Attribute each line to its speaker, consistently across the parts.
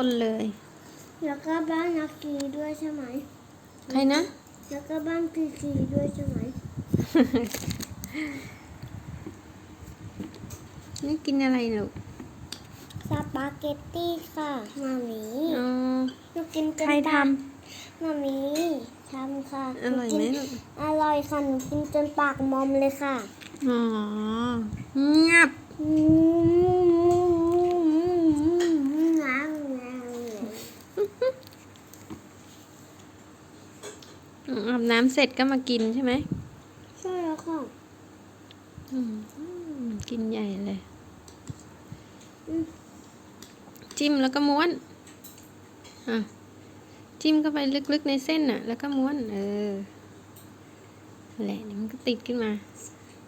Speaker 1: คนเลย
Speaker 2: แล้วก็บ้านนักกีด้วยใช่ไหม
Speaker 1: ใครนะ
Speaker 2: แล้วก็บ้านพีกีด้วยใช่ไหม
Speaker 1: นี่กินอะไรลูก
Speaker 2: สปาเกตตี้ค่ะมามี
Speaker 1: อ๋อ
Speaker 2: หนูกินจน
Speaker 1: ใครท
Speaker 2: ปากมามีทำค่ะำ
Speaker 1: อร่อยไหม
Speaker 2: นูกิน
Speaker 1: ลูก
Speaker 2: อร่อยค่ะหนูกินจนปากมอมเลยค่ะ
Speaker 1: อ๋อ งับ
Speaker 2: อืมง้างง้าง
Speaker 1: อืมอาบน้ำเสร็จก็มากินใช่ไหม
Speaker 2: ใช่แล้วค่ะ
Speaker 1: อืมกินใหญ่เลย
Speaker 2: อืม
Speaker 1: จิ้มแล้วก็ม้วน อะ จิ้มเข้าไปลึกๆในเส้นน่ะ แล้วก็ม้วน เออนั่นแหละเดี๋ยวมันก็ติดขึ้นมา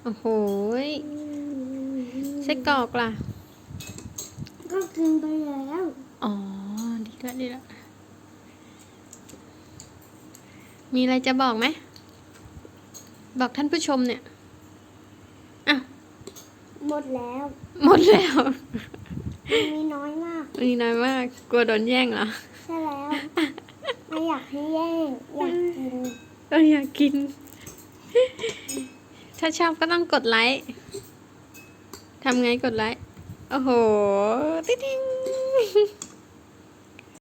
Speaker 1: โอ้โหยไส้กรอกล่ะ
Speaker 2: ก็กินไปแล้ว
Speaker 1: อ๋อ ดีละดีละ มีอะไรจะบอกไหม บอกท่านผู้ชมเนี่ยอะ
Speaker 2: หมดแล้ว
Speaker 1: หมดแล้ว
Speaker 2: มันมีน้อยมาก
Speaker 1: มีน้อยมาก กลัวโดนแย่งเหรอ
Speaker 2: ใช่แล้ว ไม่อยากให้แย่ง อยากกิน
Speaker 1: เอออยากกิน ถ้าชอบก็ต้องกดไลค์ ทำไงกดไลค์ โอ้โห ติ๊ง